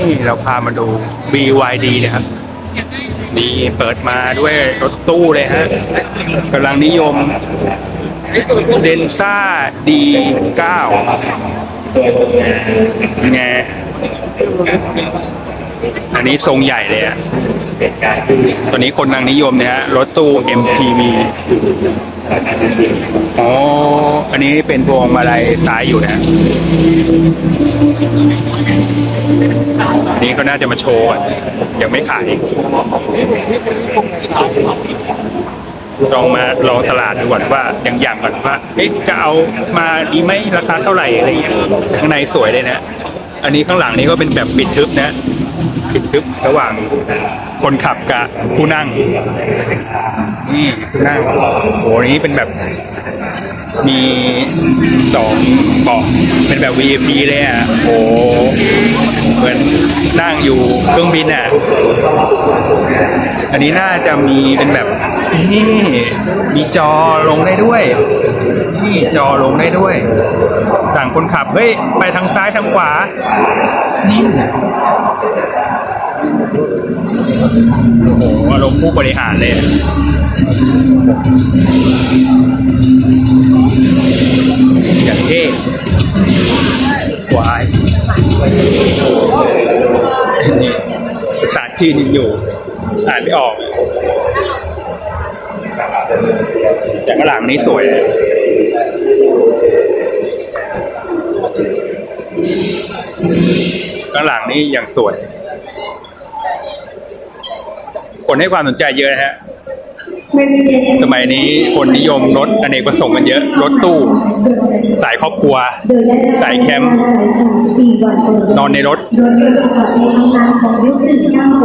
นี่เราพามาดู BYD นะครับนี่เปิดมาด้วยรถตู้เลยฮะกำลังนิยมเดนซ่า D9 ไงอันนี้ทรงใหญ่เลยอะตอนนี้คนกำลังนิยมเนี่ยฮะรถตู้ MPV อ๋อ อันนี้เป็นพวงมาลัยซ้ายอยู่นะนนี้ก็น่าจะมาโชว์อะยังไม่ขาย ลองมาลองตลาดดูก่อนว่ายังอย่างก่อนว่า เอ๊ะ จะเอามาดีไหมราคาเท่าไหร่อะไรอย่างเงี้ยข้างในสวยเลยนะ อันนี้ข้างหลังนี้ก็เป็นแบบปิดทึบนะปิดทึบระหว่างคนขับกับผู้นั่ง นี่ผู้นั่งโอ้นี้เป็นแบบ มีสองเบาะเป็นแบบ VIP เลยอะโอ้เหมือนนั่งอยู่เครื่องบินอะ อันนี้น่าจะมีเป็นแบบ นี่ มีจอลงได้ด้วย นี่จอลงได้ด้วย สั่งคนขับ เฮ้ย ไปทางซ้ายทางขวา นี่โอ้โหอารมณ์ผู้บริหารเลยอย่างเท่ควายนี่ภาษาจีนยังอยู่ อ่านไม่ออก แต่ข้างหลังนี้สวยเลยข้างหลังนี่ยังสวย คนให้ความสนใจเยอะนะฮะ สมัยนี้คนนิยมรถอเนกประสงค์กันเยอะ รถตู้สายครอบครัว สายแคมป์นอนในรถโดยเป็นสถานีทำงานของยุค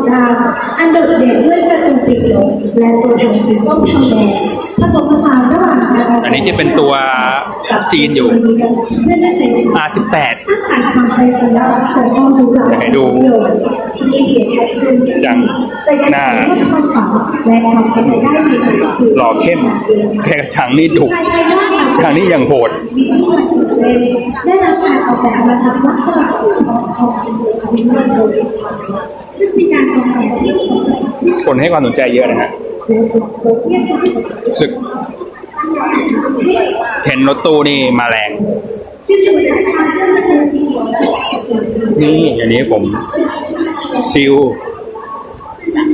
1969อันโดดเด่นด้วยประตูปิดลงและตัวถังสีส้มทองแดงผสมผสานระหว่างการอันนี้จะเป็นตัวจีนอยู่เพื่อได้เป็น R18 สร้างสรรค์ความไพเราะของห้องดูหลาอยากให้ดูที่เขียนแค่คืนจังแต่ยังหน้าเห็นว่าความฝันและความเป็นไปได้ในการคือหล่อเข้มแค่ช้างนี่ดุช้างนี่ยังโหดได้รับการออกแบบมาทำลักษณะของของสื่ออวิวัฒน์โดยซึ่งมีการออกแบบที่คนให้ความสนใจเยอะนะฮะศึกเทนรถตู้นี่มาแรง นี่อันนี้ผมซิล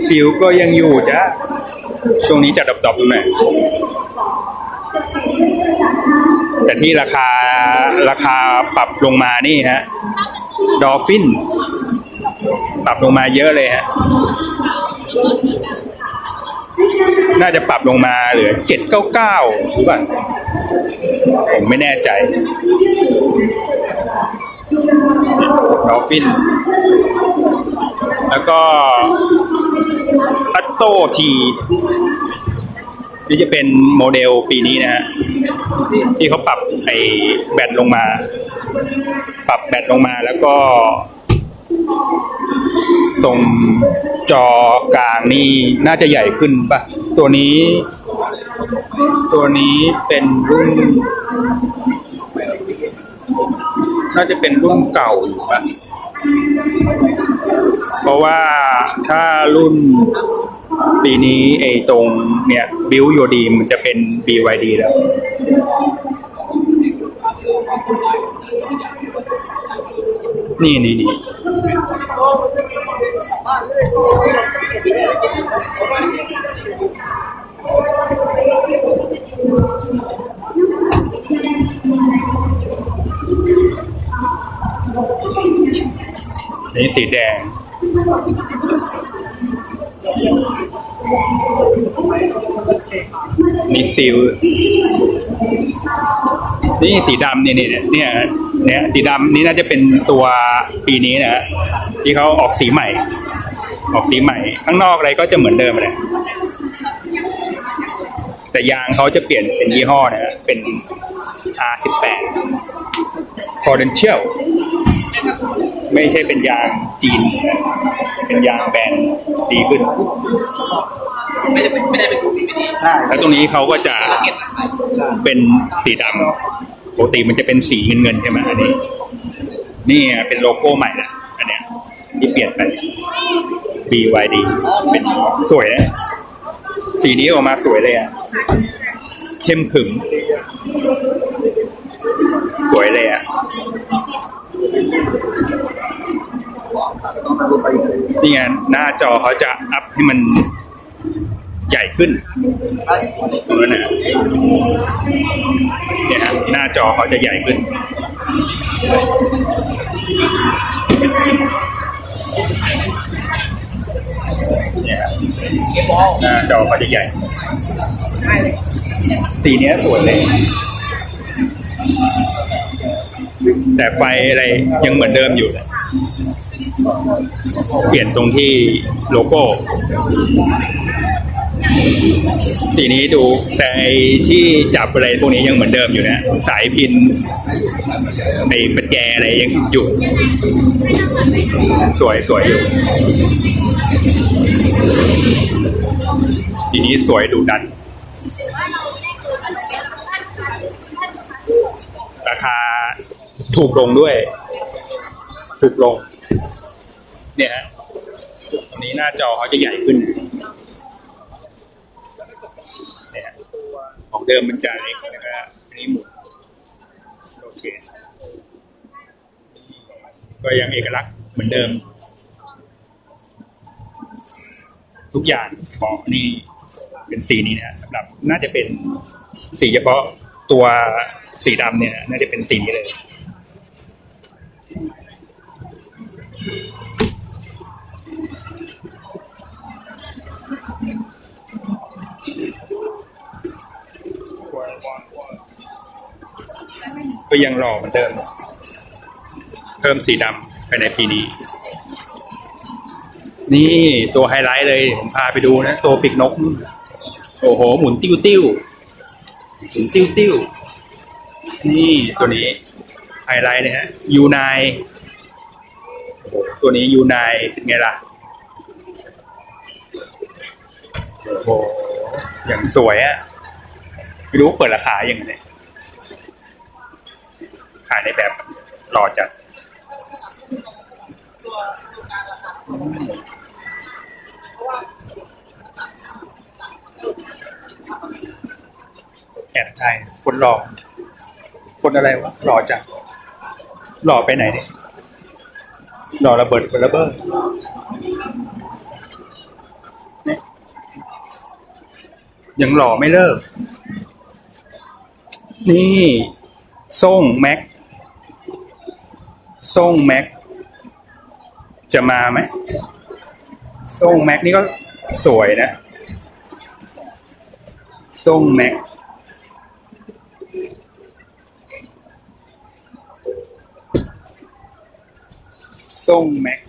ซิลก็ยังอยู่จ้ะช่วงนี้จะดับๆตรงไหน แต่ที่ราคาราคาปรับลงมานี่ฮะ ดอฟฟิน ปรับลงมาเยอะเลยฮะ น่าจะปรับลงมาเหลือเจ็ดเก้าเก้าหรือเปล่าผมไม่แน่ใจ ดอฟฟิน แล้วก็อัตโตที นี่จะเป็นโมเดลปีนี้นะฮะที่เขาปรับไอ้แบตลงมา ปรับแบตลงมาแล้วก็ ตรงจอกลางนี่น่าจะใหญ่ขึ้นปะตัวนี้ ตัวนี้เป็นรุ่น น่าจะเป็นรุ่นเก่าอยู่ปะเพราะว่าถ้ารุ่น ปีนี้ไอ้ตรงเนี่ยบิวโยดีมันจะเป็น BYD แล้ว นี่นี่นี่นี่สีแดง ซิลนี่สีดำเนี่ยเนี่ยเนี่ยเนี่ยสีดำนี่น่าจะเป็นตัวปีนี้นะฮะที่เขาออกสีใหม่ ออกสีใหม่ ข้างนอกอะไรก็จะเหมือนเดิมเลยแต่ยางเขาจะเปลี่ยนเป็นยี่ห้อนะฮะเป็น R18 Potential ไม่ใช่เป็นยางจีน เป็นยางแบรนด์ดีขึ้น ไม่ได้เป็นไม่ได้เป็นกลุ่มที่ไม่ดีใช่แล้วตรงนี้เขาก็จะละเอียดมาใส่เป็นสีดำปกติมันจะเป็นสีเงินเงินๆใช่ไหมอันนี้ นี่เป็นโลโก้ใหม่นะอันเนี้ยที่เปลี่ยนไป BYD เป็นสวยนะสีนี้ออกมาสวยเลยอะ เข้มขึง สวยเลยอะ นี่ไงหน้าจอเขาจะอัพให้มัน ใหญ่ขึ้นตรงนั้นนะเนี่ยฮะหน้าจอเขาจะใหญ่ขึ้นเนี่ยครับหน้าจอเขาจะใหญ่ สีเนี้ยสวยเลย แต่ไฟอะไรยังเหมือนเดิมอยู่เลยเปลี่ยนตรงที่โลโก้ สีนี้ดูแต่ที่จับอะไรพวกนี้ยังเหมือนเดิมอยู่นะ สายพินในประแจอะไรยังอยู่ สวยสวยอยู่ สีนี้สวยดูดัน ราคาถูกลงด้วย ถูกลง เนี่ยฮะอันนี้หน้าจอเขาจะใหญ่ขึ้น เนี่ยฮะของ เดิมมันจะเล็กนะครับอันนี้หมุนโอเคก็ยังเอกลักษณ์เหมือนเดิม ทุกอย่างเบาะนี่เป็นสีนี้นะฮะสำหรับน่าจะเป็นสีเฉพาะตัวสีดำเนี่ย น่าจะเป็นสีนี้เลย ก็ยังรอเหมือนเดิม เพิ่มสีดำไปในปีนี้ นี่ตัวไฮไลท์เลย ผมพาไปดูนะ ตัวปีกนก โอ้โห หมุนติ้วติ้วหมุนติ้วติ้วนี่ตัวนี้ไฮไลท์เลยฮะยูไนตัวนี้ยูไนเป็นไงล่ะโอ้โหอย่างสวยอะไม่รู้เปิดราคายังไง ขายในแบบหล่อจัดแอบใช่คนหล่อคนอะไรวะหล่อจังหล่อไปไหนเนี่ยหล่อระเบิดระเบิดเนี่ยยังหล่อไม่เลิก นี่ส่งแม็ก ส่งแม็ก จะมาไหมส่งแม็กนี่ก็สวยนะส่งแม็กส่งแม็ก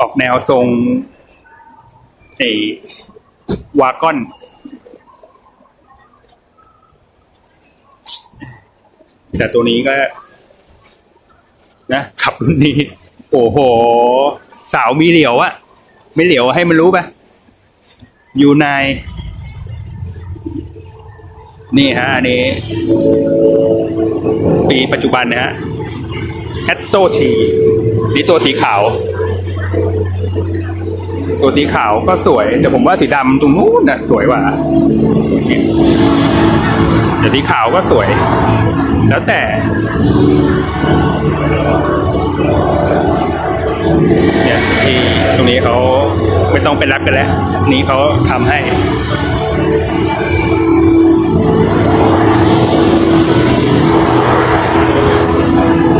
ออกแนวทรงไอวากอน แต่ตัวนี้ก็ นะขับรุ่นนี้ โอ้โห สาวมีเหลียวอะไม่เหลียวให้มันรู้ปะอยูไนนี่ฮะอันนี้ ปีปัจจุบันนะฮะแอตโตทีนี่ตัวสีขาว ตัวสีขาวก็สวย แต่ผมว่าสีดำตรงนู้นน่ะ สวยกว่าแต่สีขาวก็สวย แล้วแต่เนี่ยที่ตรงนี้เขาไม่ต้องไปรับกันแล้ว นี่เขาทำให้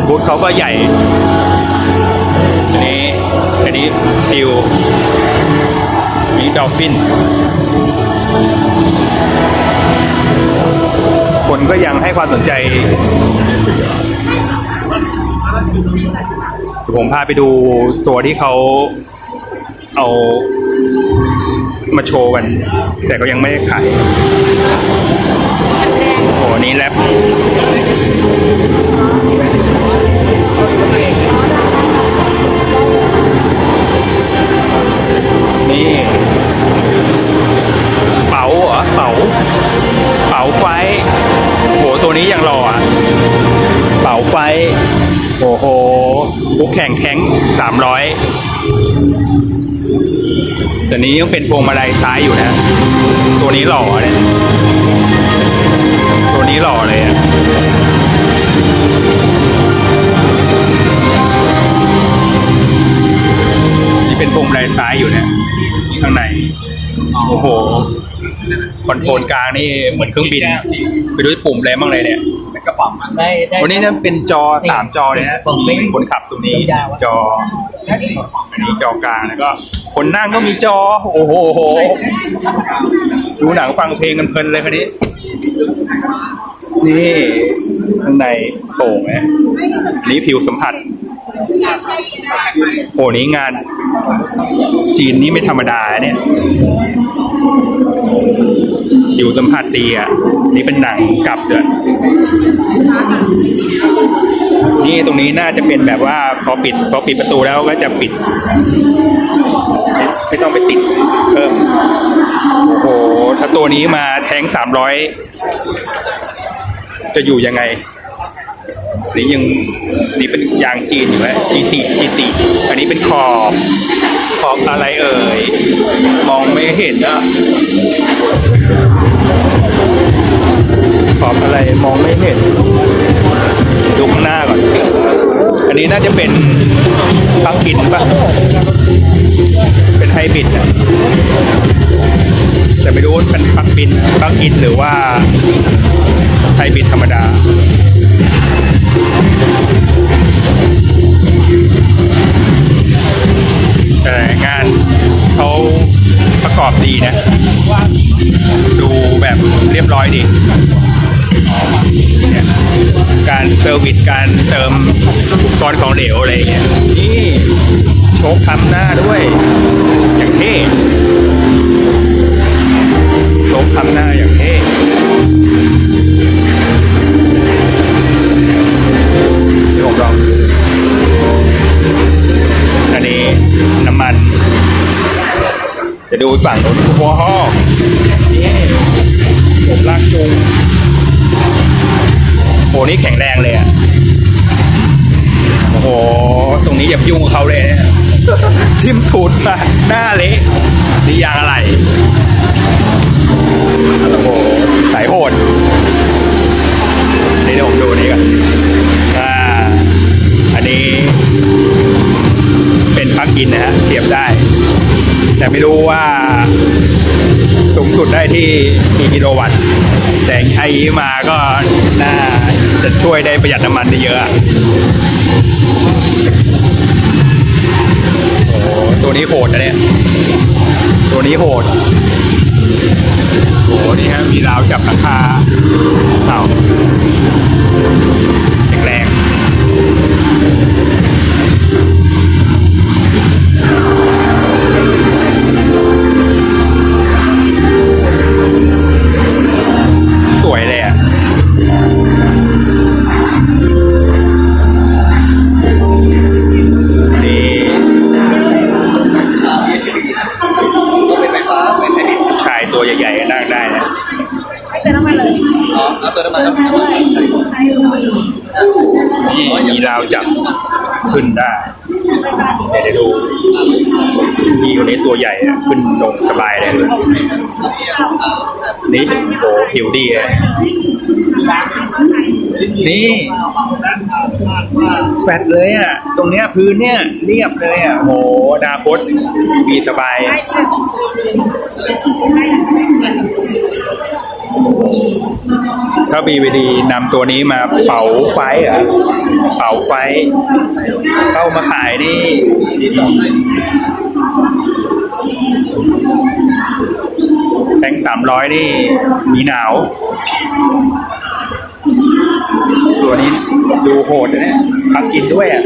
บูธเขาก็ใหญ่ อันนี้อันนี้ซิลนี่ดอลฟิน คนก็ยังให้ความสนใจ ผมพาไปดูตัวที่เขาเอามาโชว์กัน แต่ก็ยังไม่ได้ขาย โอ้โหนี่แรปนี่ สามร้อยแต่นี้ยังเป็นพวงมาลัยซ้ายอยู่นะ ตัวนี้หล่อเนี่ยตัวนี้หล่อเลยอะนี่เป็นพวงมาลัยซ้ายอยู่เนี่ยข้างใน โอ้โหคอนโทรลกลางนี่เหมือนเครื่องบิน ไปดูปุ่มอะไรบ้างเลยเนี่ย ได้ได้ วันนี้เนี่ยเป็นจอสามจอเลยนะมีคนขับตรงนี้ จออันนี้จอกลางแล้วก็ คนนั่งก็มีจอ โอ้โหโหดูหนังฟังเพลงกันเพลินเลยคันนี้ นี่ข้างในโป่งนะอันนี้ผิวสัมผัส โอ้นี้งาน จีนนี่ไม่ธรรมดาเนี่ย ผิวสัมผัสดีอะ นี่เป็นหนังกลับด้วยนี่ตรงนี้น่าจะเป็นแบบว่าพอปิดพอปิดประตูแล้วก็จะปิด ไม่ต้องไปติดเพิ่มโอ้โห ถ้าตัวนี้มาแทงสามร้อยจะอยู่ยังไงนี่ยังนี่เป็นยางจีนอยู่ไหมจีติจีติ อันนี้เป็นขอบ อบอะไรเอ่ย มองไม่เห็นอะขอบอะไรมองไม่เห็น ดูข้างหน้าก่อน อันนี้น่าจะเป็นปลั๊กอินปะเป็นไฮบริดอะแต่ไม่รู้ว่าเป็นปลั๊กอินปลั๊กอินหรือว่าไฮบริดธรรมดาแต่ เขาประกอบดีนะ ดูแบบเรียบร้อยดี การเซอร์วิสการเติมอุปกรณ์ของเหลวอะไรเงี้ย นี่โชคทำหน้าด้วย อย่างเท่โชคทำหน้าอย่างเท่ ดูฝั่งรถหัวห้อกนี่ผมลากจูงโหนี่แข็งแรงเลยอะโอ้โห ตรงนี้อย่ายุ่งเขาเลยทิมถูดมาหน้าเละนี่ยางอะไรโอ้โหสายโหดนี่เดี๋ยวผมดูนี่ก่อนอ่าอันนี้เป็นปลั๊กอินนะฮะเสียบได้ แต่ไม่รู้ว่าสูงสุดได้ที่กี่กิโลวัตต์ แต่ไอ้มาก็น่าจะช่วยได้ประหยัดน้ำมันได้เยอะโอ้ตัวนี้โหดนะเนี่ย ตัวนี้โหดโอ้โหนี่ฮะ มีราวจับราคาเต่าแรงาวจับขึ้นได้เดี๋ยวเดี๋ยวดูพี่คนนี้ตัวใหญ่ขึ้นตรงสบายเลยนี่โหผิวดีเลยนี่ แฟดเลยอะ ตรงเนี้ยพื้นเนี่ย เรียบเลยอะโหอนาคตมีสบาย ถ้า BVD นำตัวนี้มาเป่าไฟอะเป่าไฟ เข้ามาขายนี่แทงสามร้อยนี่มีหนาว ตัวนี้ดูโหดนะเนี่ยพักกินด้วยอะ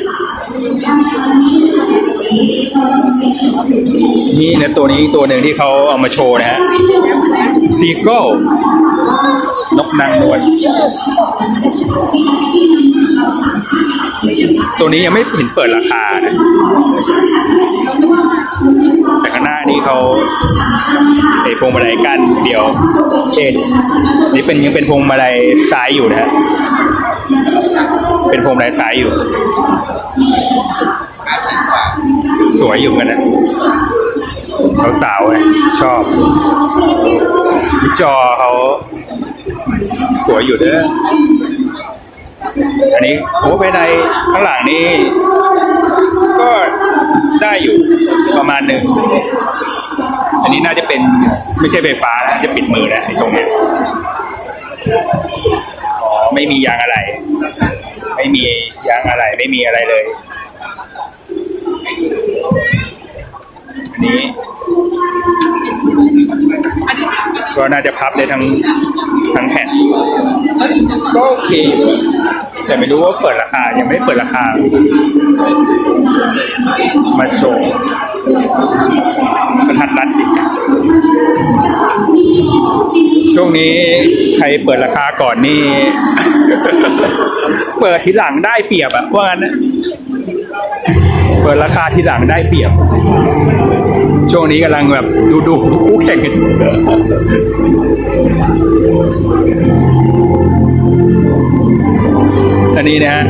นี่นะตัวนี้ตัวหนึ่งที่เขาเอามาโชว์นะฮะซีโก้ นกนางนวลตัวนี้ยังไม่เห็นเปิดราคานะแต่ข้างหน้านี้เขาไอพวงมาลัยกันเดียวเช่นนี่เป็นยังเป็นพวงมาลัยซ้ายอยู่นะฮะเป็นพรมาลายสายอยู่ สวยอยู่กันนะสาวๆอะชอบจอเขา สวยอยู่เด้อ อันนี้โอ้ภายในข้างหลังนี่ก็ได้อยู่ประมาณหนึ่ง อันนี้น่าจะเป็นไม่ใช่ไฟฟ้านะจะปิดมือนะไอ้ตรงเนี้ยอ๋อไม่มียางอะไร ไม่มียางอะไรไม่มีอะไรเลย อันนี้ ก็น่าจะพับได้ทั้ง ทั้งแผ่น ก็โอเคอยู่แต่ไม่รู้ว่าเปิดราคา ยังไม่เปิดราคา มาโชว์กระทัดรัดดิช่วงนี้ใครเปิดราคาก่อนนี่ เปิดทีหลังได้เปรียบอะว่างั้นนะ เปิดราคาทีหลังได้เปรียบ ช่วงนี้กำลังแบบดูดูคู่แข่งกันอันนี้นะฮะ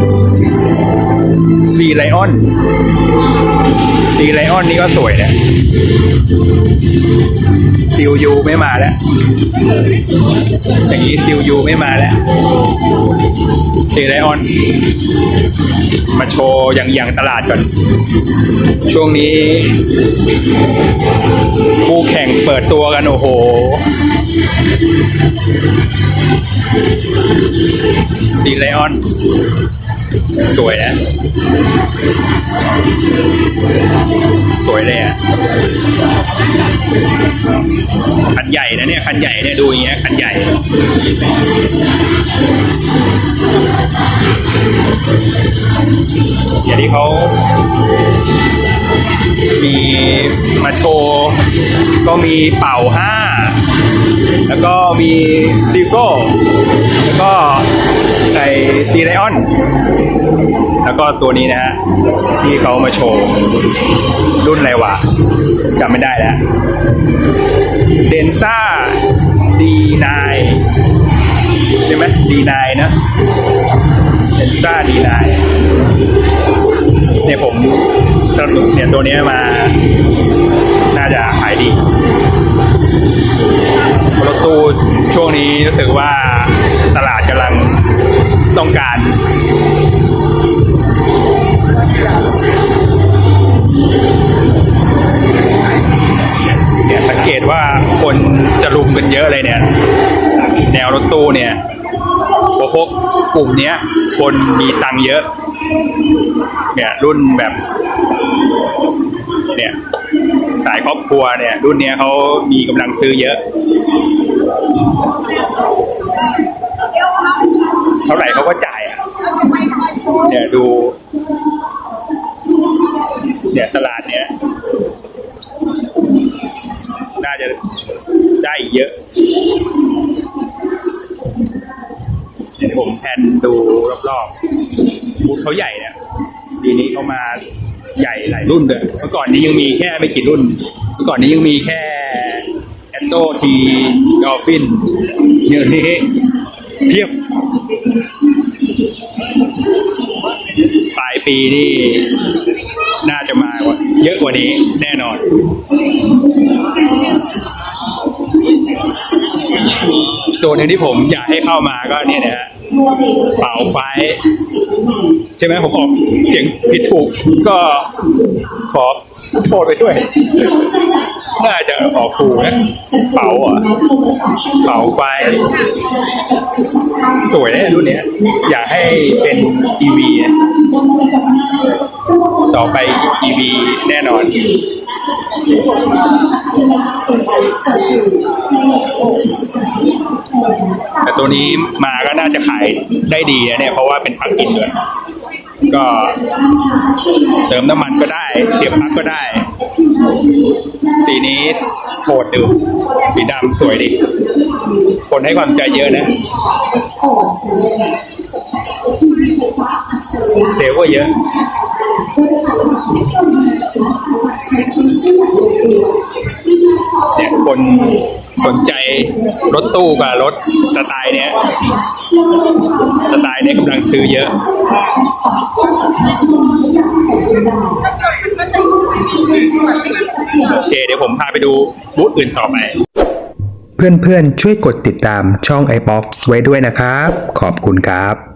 ซีไลออนซีไลออนนี่ก็สวยนะซิลยูไม่มาแล้ว อย่างนี้ซิลยูไม่มาแล้ว ซีไลออน มาโชว์อย่างอย่างตลาดก่อน ช่วงนี้คู่แข่งเปิดตัวกันโอ้โห ซีไลออน สวยนะ สวยเลยอะ คันใหญ่นะเนี่ย คันใหญ่เนี่ย ดูอย่างเงี้ย คันใหญ่ อย่างที่เขามีมาโชว์ ก็มีเป่าห้า แล้วก็มีซิโก้ แล้วก็ ไอซีไลออน แล้วก็ตัวนี้นะฮะ ที่เขามาโชว์ รุ่นอะไรวะจำไม่ได้แล้วเดนซ่าดีนายใช่ไหมดีนายนะเดนซ่าดีนายเนี่ยผมสรุปเนี่ยตัวนี้มา น่าจะขายดีรถตู้ช่วงนี้รู้สึกว่าตลาด ต้องการเนี่ยสังเกตว่าคนจะลุมกันเยอะเลยเนี่ย แนวรถตู้เนี่ยพวกกลุ่มเนี้ย คนมีตังค์เยอะ เนี่ย รุ่นแบบ เนี่ยสายครอบครัวเนี่ย รุ่นเนี้ยเขามีกำลังซื้อเยอะ เท่าไหร่เขาก็จ่ายอะเนี่ยดู เนี่ยตลาดเนี้ยน่าจะได้เยอะเดี๋ยวผมแทนดูรอบๆบูธเขาใหญ่เนี่ยปีนี้เขามาใหญ่หลายรุ่นเลยเมื่อก่อนนี้ยังมีแค่ไม่กี่รุ่น เมื่อก่อนนี้ยังมีแค่แอนโตทีดอลฟินเดี๋ยวนี้เพียบ ปีนี่น่าจะมาว่าเยอะกว่านี้แน่นอนตัวหนึงที่ผมอยากให้เข้ามาก็เนี่ยนะฮะเป่าไฟ ใช่ไหมผมออกเสียงผิดถูกก็ขอโทษไปด้วย น่าจะออกถูกนะเป่าอะเป่าไฟ สวยนะรุ่นเนี้ย อยากให้เป็น EV ต่อไป EV แน่นอนแต่ตัวนี้มาก็น่าจะขายได้ดีนะเนี่ย เพราะว่าเป็นปลั๊กอินด้วย ก็เติมน้ำมันก็ได้ เสียบปลั๊กก็ได้ สีนี้โหดดู สีดำสวยดี คนให้ความใจเยอะนะ เซลก็เยอะเนี่ยคนสนใจรถตู้กับรถสไตล์เนี้ย สไตล์เนี้ยกำลังซื้อเยอะ โอเค เดี๋ยวผมพาไปดูบูธอื่นต่อไป เพื่อนๆ ช่วยกดติดตามช่อง i อ o x ไว้ด้วยนะครับ ขอบคุณครับ